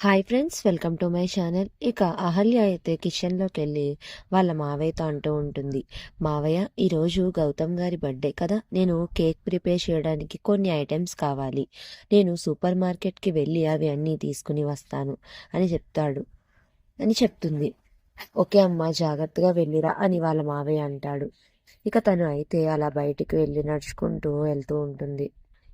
Hi friends welcome to my channel ఇక అహల్య అయితే కిచెన్లోకి వెళ్ళి వాళ్ళ మావయ్యతో అంటూ ఉంటుంది. మావయ్య ఈరోజు గౌతమ్ గారి బర్త్డే కదా. నేను కేక్ ప్రిపేర్ చేయడానికి కొన్ని ఐటమ్స్ కావాలి. నేను సూపర్ మార్కెట్కి వెళ్ళి అవి అన్నీ తీసుకుని వస్తాను అని చెప్తాడు. అని చెప్తుంది. ఓకే అమ్మ జాగ్రత్తగా వెళ్ళిరా అని వాళ్ళ మావయ్య అంటాడు. ఇక తను అయితే అలా బయటికి వెళ్ళి నడుచుకుంటూ వెళ్తూ ఉంటుంది.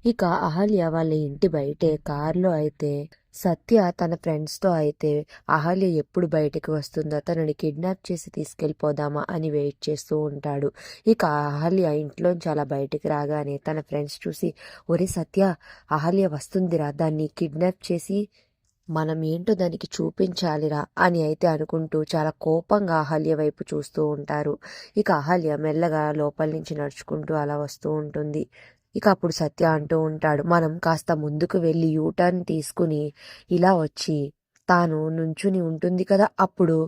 ఇక అహల్య వాళ్ళ ఇంటి బయటే కారులో అయితే సత్య తన ఫ్రెండ్స్తో అయితే అహల్య ఎప్పుడు బయటికి వస్తుందో తనని కిడ్నాప్ చేసి తీసుకెళ్ళిపోదామా అని వెయిట్ చేస్తూ ఉంటాడు. ఇక అహల్య ఇంట్లోంచి అలా బయటికి రాగానే తన ఫ్రెండ్స్ చూసి ఒరే సత్య అహల్య వస్తుందిరా దాన్ని కిడ్నాప్ చేసి మనం ఏంటో దానికి చూపించాలిరా అని అయితే అనుకుంటూ చాలా కోపంగా అహల్య వైపు చూస్తూ ఉంటారు. ఇక అహల్య మెల్లగా లోపల నుంచి నడుచుకుంటూ అలా వస్తూ ఉంటుంది. ఇక అప్పుడు సత్య అంటూ ఉంటాడు. మనం కాస్త ముందుకు వెళ్ళి యూటర్న్ తీసుకుని ఇలా వచ్చి తాను నుంచుని ఉంటుంది కదా అప్పుడు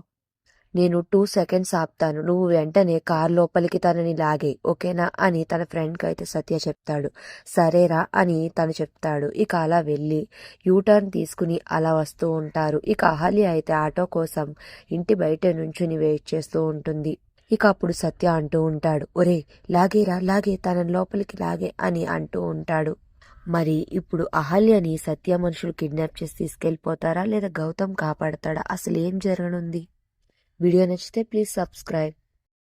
నేను టూ సెకండ్స్ ఆపుతాను. నువ్వు వెంటనే కార్ లోపలికి తనని లాగే ఓకేనా? అని తన ఫ్రెండ్కి అయితే సత్య చెప్తాడు. సరేరా అని తను చెప్తాడు. ఇక అలా వెళ్ళి యూటర్న్ తీసుకుని అలా వస్తూ ఉంటారు. ఇక అహలి అయితే ఆటో కోసం ఇంటి బయట నుంచుని వెయిట్ చేస్తూ ఉంటుంది. ఇక అప్పుడు సత్య అంటూ ఉంటాడు ఒరే లాగేరా లాగే తన లోపలికి లాగే అని అంటూ ఉంటాడు. మరి ఇప్పుడు అహల్యని సత్య మనుషులు కిడ్నాప్ చేసి తీసుకెళ్ళిపోతారా లేదా గౌతమ్ కాపాడతాడా? అసలు ఏం జరగనుంది? వీడియో నచ్చితే ప్లీజ్ సబ్స్క్రైబ్.